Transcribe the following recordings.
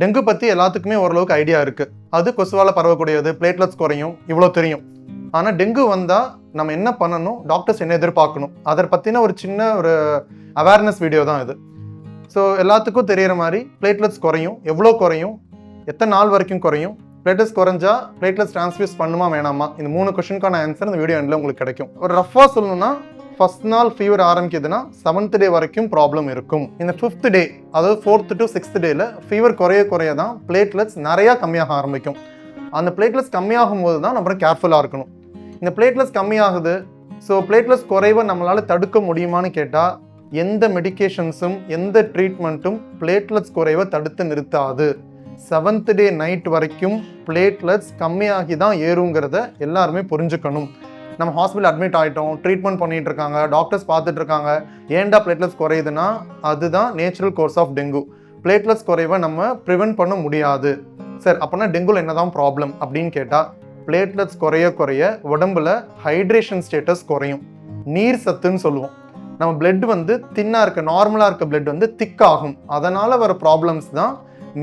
Dengue பற்றி எல்லாத்துக்குமே ஓரளவுக்கு ஐடியா இருக்குது அது கொசுவால் பரவக்கூடியது பிளேட்லெட்ஸ் குறையும் இவ்வளோ தெரியும். ஆனால் டெங்கு வந்தால் நம்ம என்ன பண்ணணும்? டாக்டர்ஸ் என்ன எதிர்பார்க்கணும்? அதை பற்றின ஒரு சின்ன ஒரு அவேர்னஸ் வீடியோ தான் இது. ஸோ எல்லாத்துக்கும் தெரிகிற மாதிரி பிளேட்லெட்ஸ் குறையும். எவ்வளோ குறையும்? எத்தனை நாள் வரைக்கும் குறையும்? பிளேட்லெட்ஸ் குறைஞ்சா பிளேட்லெட்ஸ் டிரான்ஸ்ஃபியூஸ் பண்ணுமா வேணாமா? இந்த மூணு கொஷனுக்கான ஆன்சர் இந்த வீடியோ எண்டில் உங்களுக்கு கிடைக்கும். ஒரு ரஃபாக சொல்லணும்னா ஃபர்ஸ்ட் நாள் ஃபீவர் ஆரம்பிக்குதுன்னா செவன்த் டே வரைக்கும் ப்ராப்ளம் இருக்கும். இந்த ஃபிஃப்த் டே அதாவது ஃபோர்த் டு சிக்ஸ்த் டேல ஃபீவர் குறைய குறைய தான் பிளேட்லெட்ஸ் நிறையா கம்மியாக ஆரம்பிக்கும். அந்த பிளேட்லெட்ஸ் கம்மியாகும் போது தான் நம்ம கேர்ஃபுல்லாக இருக்கணும். இந்த பிளேட்லெட்ஸ் கம்மியாகுது ஸோ பிளேட்லெட்ஸ் குறைவை நம்மளால் தடுக்க முடியுமான்னு கேட்டால் எந்த மெடிக்கேஷன்ஸும் எந்த ட்ரீட்மெண்ட்டும் பிளேட்லெட்ஸ் குறைவை தடுத்து நிறுத்தாது. செவன்த் டே நைட் வரைக்கும் பிளேட்லெட்ஸ் கம்மியாகி தான் ஏறுங்கிறத எல்லாருமே புரிஞ்சுக்கணும். நம்ம ஹாஸ்பிட்டல் அட்மிட் ஆகிட்டோம் ட்ரீட்மெண்ட் பண்ணிட்டு இருக்காங்க டாக்டர்ஸ் பார்த்துட்டு இருக்காங்க. ஏன்டா பிளேட்லெட்ஸ் குறையுதுன்னா அதுதான் natural course of dengue platelets குறைவை நம்ம ப்ரிவென்ட் பண்ண முடியாது. சார் அப்போனா டெங்குல என்னதான் ப்ராப்ளம் அப்படின்னு கேட்டால் பிளேட்லெட்ஸ் குறைய குறைய உடம்புல ஹைட்ரேஷன் ஸ்டேட்டஸ் குறையும். நீர் சத்துன்னு சொல்லுவோம். நம்ம பிளட் வந்து தின்னாக இருக்க நார்மலாக இருக்க பிளட் வந்து திக் ஆகும். அதனால் வர ப்ராப்ளம்ஸ் தான்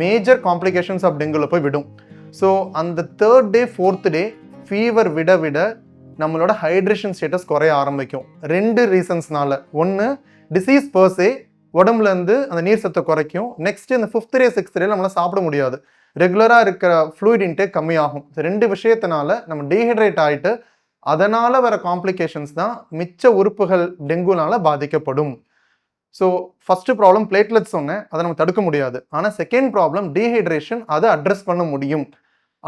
மேஜர் காம்ப்ளிகேஷன்ஸ் ஆஃப் டெங்குல போய் விடும். ஸோ அந்த third day fourth day fever விட விட நம்மளோட ஹைட்ரேஷன் ஸ்டேட்டஸ் குறைய ஆரம்பிக்கும். ரெண்டு ரீசன்ஸ்னால ஒன்று டிசீஸ் பர்சே உடம்புல இருந்து அந்த நீர் சத்தை குறைக்கும். நெக்ஸ்ட் இந்த ஃபிஃப்த் டே சிக்ஸ்த் டே நம்மளால் சாப்பிட முடியாது. ரெகுலராக இருக்கிற ஃப்ளூயிட் இன்டேக் கம்மியாகும். ரெண்டு விஷயத்தினால நம்ம டீஹைட்ரேட் ஆகிட்டு அதனால் வர காம்ப்ளிகேஷன்ஸ் தான் மிச்ச உறுப்புகள் டெங்குனால பாதிக்கப்படும். ஸோ ஃபஸ்ட்டு ப்ராப்ளம் பிளேட்லெட் சொன்னேன். அதை நம்ம தடுக்க முடியாது. ஆனால் செகண்ட் ப்ராப்ளம் டீஹைட்ரேஷன் அதை அட்ரஸ் பண்ண முடியும்.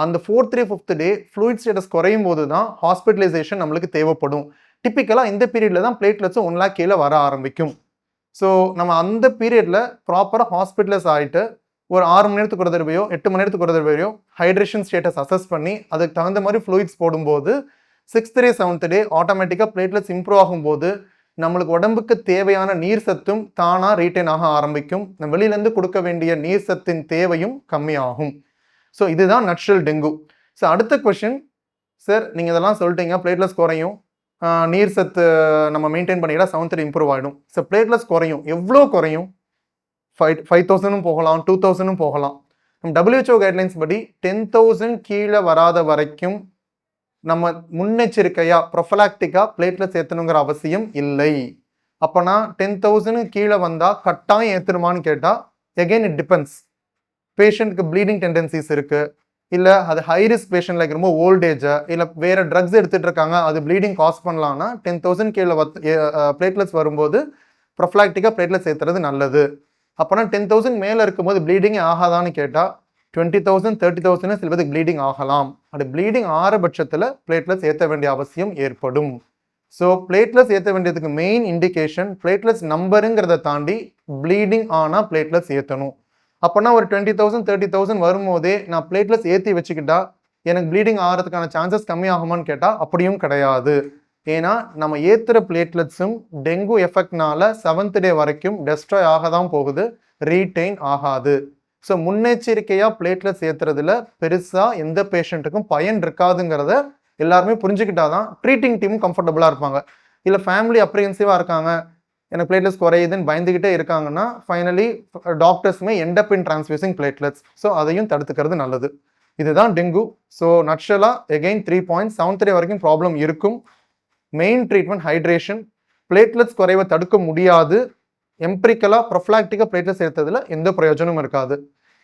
அந்த fourth three fifth day fluid status குறையும் போது தான் ஹாஸ்பிட்டலைசேஷன் நம்மளுக்கு தேவைப்படும். டிப்பிக்கலாக இந்த பீரியடில் தான் பிளேட்லெட்ஸும் ஒன் லேக் கீழே வர ஆரம்பிக்கும். ஸோ நம்ம அந்த பீரியடில் ப்ராப்பராக ஹாஸ்பிட்டலைஸ் ஆகிட்டு ஒரு ஆறு மணி நேரத்துக்கு ஒரு தடவையோ எட்டு மணி நேரத்துக்கு ஒரு தடவையோ ஹைட்ரேஷன் ஸ்டேட்டஸ் அசஸ் பண்ணி அதுக்கு தகுந்த மாதிரி ஃப்ளூயிட்ஸ் போடும்போது சிக்ஸ்த் டே செவன்த் டே ஆட்டோமேட்டிக்காக பிளேட்லெட்ஸ் இம்ப்ரூவ் ஆகும்போது நம்மளுக்கு உடம்புக்கு தேவையான நீர் சத்தும் தானாக ரீட்டைன் ஆக ஆரம்பிக்கும். நம்ம வெளியிலேருந்து கொடுக்க வேண்டிய நீர் சத்தின் தேவையும் கம்மியாகும். ஸோ இதுதான் நட்ஷல் டெங்கு ஸோ அடுத்த கொஷின் சார் நீங்கள் இதெல்லாம் சொல்லிட்டீங்க பிளேட்லெட்ஸ் குறையும். நீர் சத்து நம்ம மெயின்டைன் பண்ணிக்கிட்டா செவன்த் இம்ப்ரூவ் ஆகிடும் ஸோ பிளேட்லெட்ஸ் குறையும். எவ்வளோ குறையும்? ஃபைவ் ஃபைவ் தௌசண்டும் போகலாம் டூ தௌசண்டும் போகலாம். நம்ம டபிள்யூஹெச்ஓ கைட்லைன்ஸ் படி டென் தௌசண்ட் கீழே வராத வரைக்கும் நம்ம முன்னெச்சரிக்கையாக ப்ரொஃபலாக்டிக்காக பிளேட்லெட்ஸ் ஏற்றணுங்கிற அவசியம் இல்லை. அப்போனா டென் தௌசண்ட் கீழே வந்தால் கட்டாயம் ஏற்றணுமான்னு கேட்டால் எகெயின் இட் டிபெண்ட்ஸ் பேஷண்ட்டுக்கு ப்ளீடிங் டெண்டன்சிஸ் இருக்குது இல்லை அது ஹை ரிஸ்க் பேஷண்ட் லைக் ரொம்ப ஓல்டேஜா இல்லை வேறு ட்ரக்ஸ் எடுத்துகிட்டு இருக்காங்க அது ப்ளீடிங் காஸ் பண்ணலாம்னா டென் தௌசண்ட் கீழே வத் பிளேட்லெட்ஸ் வரும்போது ப்ரொஃபலாக்டிக்காக பிளேட்லெட்ஸ் ஏற்றுறது நல்லது. அப்போனா டென் தௌசண்ட் மேலே இருக்கும்போது ப்ளீடிங் ஆகாதான்னு கேட்டால் டுவெண்ட்டி தௌசண்ட் தேர்ட்டி தௌசண்ட் சில பேருக்கு ப்ளீடிங் ஆகலாம். அப்படி ப்ளீடிங் ஆற பட்சத்தில் பிளேட்லெட்ஸ் ஏற்ற வேண்டிய அவசியம் ஏற்படும். ஸோ பிளேட்லெட்ஸ் ஏற்ற வேண்டியதுக்கு மெயின் இண்டிகேஷன் பிளேட்லெட்ஸ் நம்பருங்கிறத தாண்டி ப்ளீடிங் ஆனால் பிளேட்லெட்ஸ் ஏற்றணும் அப்போனா ஒரு டுவெண்ட்டி தௌசண்ட் தேர்ட்டி தௌசண்ட் வரும்போதே நான் பிளேட்லெஸ் ஏற்றி வச்சுக்கிட்டா எனக்கு ப்ளீடிங் ஆகிறதுக்கான சான்சஸ் கம்மியாகுமான்னு கேட்டால் அப்படியும் கிடையாது. ஏன்னா நம்ம ஏற்றுற பிளேட்லெட்ஸும் டெங்கு எஃபெக்ட்னால செவன்த் டே வரைக்கும் டெஸ்ட்ராய் ஆக தான் போகுது ரீடெயின் ஆகாது. ஸோ முன்னெச்சரிக்கையாக பிளேட்லெட்ஸ் ஏற்றுறதுல பெருசாக எந்த பேஷண்ட்டுக்கும் பயன் இருக்காதுங்கிறத எல்லாருமே புரிஞ்சுக்கிட்டாதான் ட்ரீட்டிங் டீமும் கம்ஃபர்டபுளாக இருப்பாங்க. இல்லை ஃபேமிலி அப்ரிஹென்சிவாக இருக்காங்க. எனக்கு பிளேட்லெட்ஸ் குறையுதுன்னு பயந்துக்கிட்டே இருக்காங்கன்னா finally டாக்டர்ஸுமே end up in transfusing platelets so அதையும் தடுத்துக்கிறது நல்லது. இதுதான் dengue. So நட்ஷலாக again three point seven three வரைக்கும் ப்ராப்ளம் இருக்கும். மெயின் ட்ரீட்மெண்ட் ஹைட்ரேஷன் பிளேட்லெட்ஸ் குறைவை தடுக்க முடியாது. எம்பிரிக்கலாக ப்ரொஃப்லாக்டிக்காக பிளேட்லெட்ஸ் எடுத்ததில் எந்த பிரயோஜனமும் இருக்காது.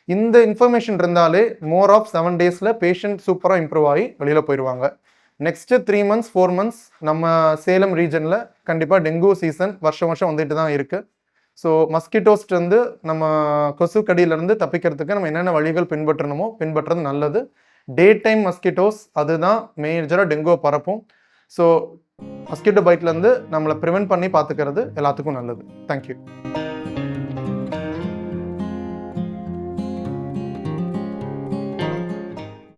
இந்த இன்ஃபர்மேஷன் இருந்தாலே மோர் ஆஃப் செவன் டேஸில் பேஷண்ட் சூப்பராக இம்ப்ரூவ் ஆகி வெளியில் போயிடுவாங்க next three months four months நம்ம சேலம் ரீஜனில் கண்டிப்பாக டெங்கு சீசன் வருஷம் வருஷம் வந்துட்டு தான் இருக்குது ஸோ மஸ்கிட்டோஸ்லேருந்து நம்ம கொசு கடியிலேருந்து தப்பிக்கிறதுக்கு நம்ம என்னென்ன வழிகள் பின்பற்றணுமோ பின்பற்றுறது நல்லது. டே டைம் மஸ்கிட்டோஸ் அதுதான் மேஜராக டெங்குவை பரப்பும். ஸோ மஸ்கிட்டோ பைட்லேருந்து நம்மளை ப்ரிவென்ட் பண்ணி பார்த்துக்கிறது எல்லாத்துக்கும் நல்லது. தேங்க்யூ